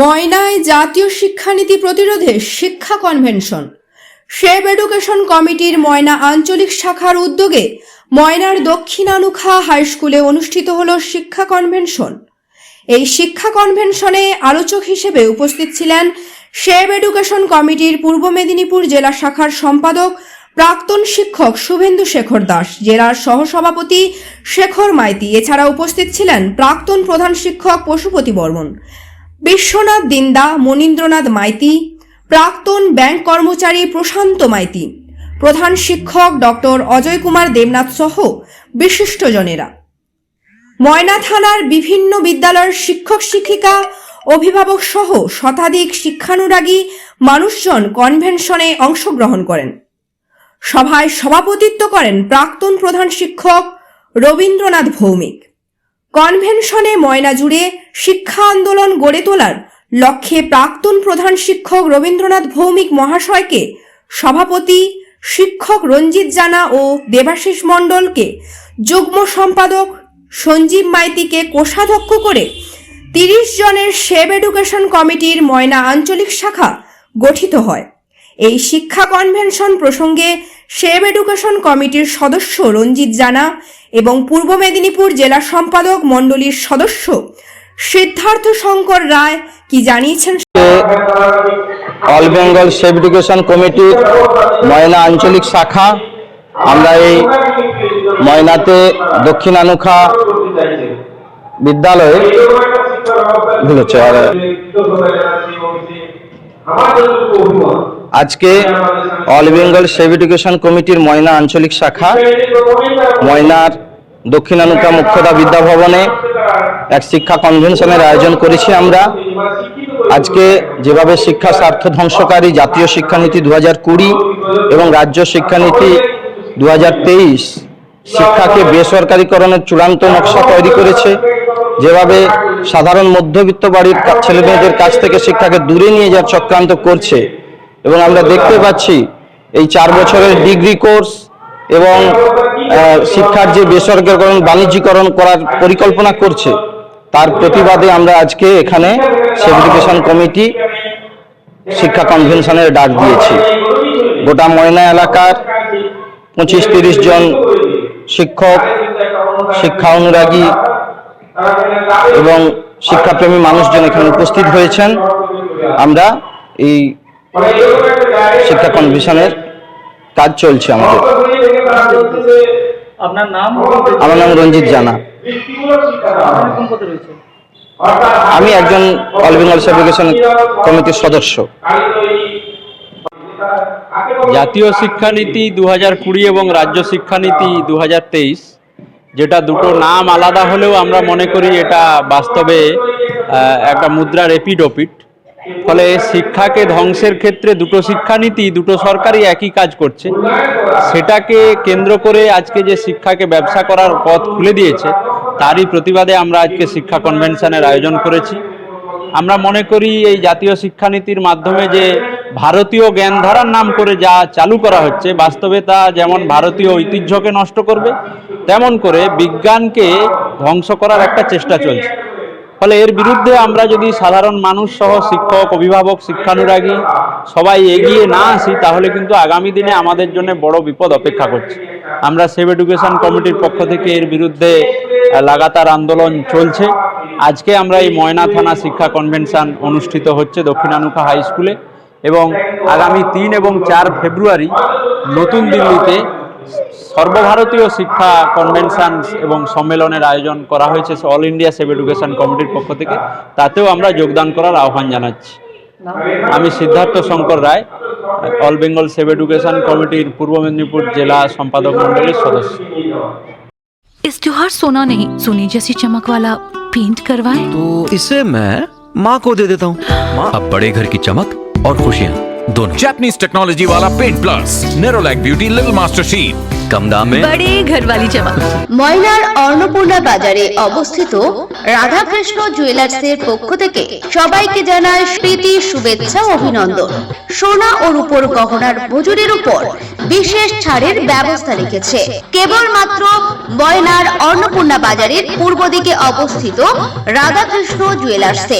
ময়নায় জাতীয় শিক্ষানীতি প্রতিরোধে শিক্ষা কনভেনশন। শেব এডুকেশন কমিটির ময়না আঞ্চলিক শাখার উদ্যোগে ময়নার দক্ষিণানুখা হাই স্কুলে অনুষ্ঠিত হল শিক্ষা কনভেনশন। এই শিক্ষা কনভেনশনে আলোচক হিসেবে উপস্থিত ছিলেন শেব এডুকেশন কমিটির পূর্ব মেদিনীপুর জেলা শাখার সম্পাদক প্রাক্তন শিক্ষক শুভেন্দু শেখর দাস, জেলার সহসভাপতি শেখর মাইতি। এছাড়া উপস্থিত ছিলেন প্রাক্তন প্রধান শিক্ষক পশুপতি বর্মন। বিশ্বনাথ দিন্দা, মনীন্দ্রনাথ মাইতি, প্রাক্তন ব্যাংক কর্মচারী প্রশান্ত মাইতি, প্রধান শিক্ষক ডক্টর অজয় কুমার দেবনাথ সহ বিশিষ্টজনেরা। ময়না থানার বিভিন্ন বিদ্যালয়ের শিক্ষক, শিক্ষিকা, অভিভাবক সহ শতাধিক শিক্ষানুরাগী মানুষজন কনভেনশনে অংশগ্রহণ করেন। সভায় সভাপতিত্ব করেন প্রাক্তন প্রধান শিক্ষক রবীন্দ্রনাথ ভৌমিক। কনভেনশনে ময়না জুড়ে শিক্ষা আন্দোলন গড়ে তোলার লক্ষ্যে প্রাক্তন প্রধান শিক্ষক রবীন্দ্রনাথ ভৌমিক মহাশয়কে সভাপতি শিক্ষক রঞ্জিত জানা ও দেবাশিস মণ্ডলকে যুগ্ম সম্পাদক সঞ্জীব মাইতিকে কোষাধ্যক্ষ করে তিরিশ জনের সেব এডুকেশন কমিটির ময়না আঞ্চলিক শাখা গঠিত হয়। এই শিক্ষা কনভেনশন প্রসঙ্গে সেব এডুকেশন কমিটির সদস্য রঞ্জিত জানা এবং পূর্ব মেদিনীপুর জেলা সম্পাদক মণ্ডলীর সদস্য সিদ্ধার্থ শঙ্কর রায় কি জানিয়েছেন? All Bengal save education committee Moyna আঞ্চলিক শাখা। আমরা এই ময়নাতে দক্ষিণানুখা বিদ্যালয়ে ভুল হচ্ছে, আর আজকে অল বেঙ্গল সেভ এডুকেশন কমিটির ময়না আঞ্চলিক শাখা, ময়নার দক্ষিণানুকা মুখ্যদা বিদ্যাভবনে এক শিক্ষা কনভেনশনের আয়োজন করেছি আমরা। আজকে যেভাবে শিক্ষা স্বার্থ ধ্বংসকারী জাতীয় শিক্ষানীতি দু কুড়ি এবং রাজ্য শিক্ষানীতি দু হাজার তেইশ শিক্ষাকে বেসরকারীকরণের চূড়ান্ত নকশা তৈরি করেছে। যেভাবে সাধারণ মধ্যবিত্ত বাড়ির ছেলেমেয়েদের কাছ থেকে শিক্ষাকে দূরে নিয়ে যাওয়ার চক্রান্ত করছে এবং আমরা দেখতে পাচ্ছি এই চার বছরের ডিগ্রি কোর্স এবং শিক্ষার যে বেসরকারীকরণ, বাণিজ্যিকরণ করার পরিকল্পনা করছে, তার প্রতিবাদে আমরা আজকে এখানে সেভ এডুকেশন কমিটি শিক্ষা কনভেনশনের ডাক দিয়েছি। গোটা ময়না এলাকার পঁচিশ তিরিশ জন শিক্ষক, শিক্ষা অনুরাগী এবং শিক্ষাপ্রেমী মানুষজন এখানে উপস্থিত হয়েছেন। আমরা এই শিক্ষা কনভেনশনের কাজ চলছে আমাদের। আপনার নাম? আমার নাম রঞ্জিত জানা। আমি একজন অল বেঙ্গল সেভ এডুকেশন কমিটির সদস্য। জাতীয় শিক্ষানীতি দু হাজার কুড়ি এবং রাজ্য শিক্ষানীতি দু হাজার তেইশ যেটা দুটো নাম আলাদা হলেও আমরা মনে করি এটা বাস্তবে আহ, একটা মুদ্রার এপিড এপিডোপিট। ফলে শিক্ষাকে ধ্বংসের ক্ষেত্রে দুটো শিক্ষানীতি, দুটো সরকারই একই কাজ করছে। সেটাকে কেন্দ্র করে আজকে যে শিক্ষাকে ব্যবসা করার পথ খুলে দিয়েছে, তারই প্রতিবাদে আমরা আজকে শিক্ষা কনভেনশনের আয়োজন করেছি। আমরা মনে করি এই জাতীয় শিক্ষানীতির মাধ্যমে যে ভারতীয় জ্ঞানধারার নাম করে যা চালু করা হচ্ছে, বাস্তবে তা যেমন ভারতীয় ঐতিহ্যকে নষ্ট করবে, তেমন করে বিজ্ঞানকে ধ্বংস করার একটা চেষ্টা চলছে। ফলে এর বিরুদ্ধে আমরা যদি সাধারণ মানুষ সহ শিক্ষক, অভিভাবক, শিক্ষানুরাগী সবাই এগিয়ে না আসি, তাহলে কিন্তু আগামী দিনে আমাদের জন্য বড় বিপদ অপেক্ষা করছে। আমরা সেভ এডুকেশন কমিটির পক্ষ থেকে এর বিরুদ্ধে লাগাতার আন্দোলন চলছে। আজকে আমরা এই ময়না থানা শিক্ষা কনভেনশন অনুষ্ঠিত হচ্ছে দক্ষিণানুখা হাই স্কুলে এবং আগামী তিন এবং চার ফেব্রুয়ারি নতুন দিল্লিতে সর্বভারতীয় শিক্ষা কনভেনশন এবং সম্মেলনের আয়োজন করা হয়েছে অল ইন্ডিয়া সেভ এডুকেশন কমিটির পক্ষ থেকে তাতেও আমরা যোগদান করার আহ্বান জানাচ্ছি আমি Siddhartha Shankar Roy all Bengal save education কমিটির পূর্ব মেদিনীপুর জেলা সম্পাদক মণ্ডলীর সদস্য इस त्योहार सोना नहीं सोने जैसी चमक वाला पेंट करवाएं तो इसे मैं माँ को दे देता हूँ माँ अब बड़े घर की चमक और खुशियाँ दोनों जापानीज टेक्नोलॉजी वाला paint plus Nerolac beauty little master sheet कम दाम में बड़े घर वाली चमक ময়নার অন্নপূর্ণা বাজারে অবস্থিত রাধাকৃষ্ণ জুয়েলার্সের পক্ষ থেকে সবাইকে জানায় প্রীতি শুভেচ্ছা ও অভিনন্দন সোনা ও রূপোর গহনার মজুরির উপর বিশেষ ছাড়ের ব্যবস্থা রেখেছে কেবলমাত্র ময়নার অন্নপূর্ণা বাজারের পূর্ব দিকে অবস্থিত রাধাকৃষ্ণ জুয়েলার্সে